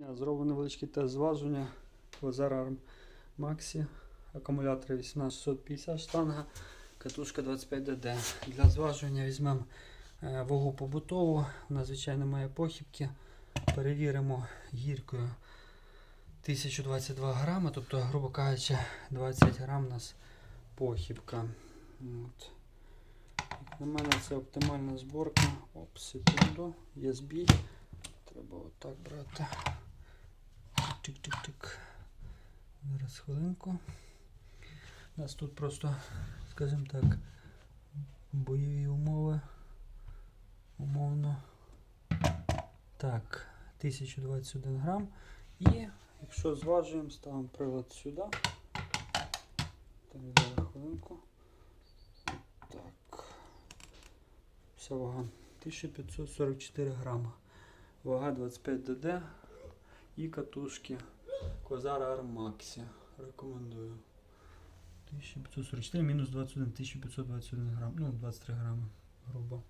Зробив невеличкий тест зважування Лазар Arm Maxi, акумулятор 18650 штанга, катушка 25DD. Для зважування візьмемо е, вагу побутову, вона звичайно має похибки. Перевіримо гіркою 1022 грами, тобто, грубо кажучи, 20 грам у нас похибка. От. На мене це оптимальна зборка. Оп, секунду, є збій. Треба отак брати. Зараз хвилинку. У нас тут просто, скажімо так, бойові умови. Умовно. Так, 1021 грам. І якщо зважуємо, ставимо прилад сюди. Так, зараз хвилинку. Так. Вся вага 1544 грама. Вага 25 ДД і катушки Козара Армаксі. Рекомендую. 1544 мінус 21, 1521 грам. Ну, 23 грами, грубо.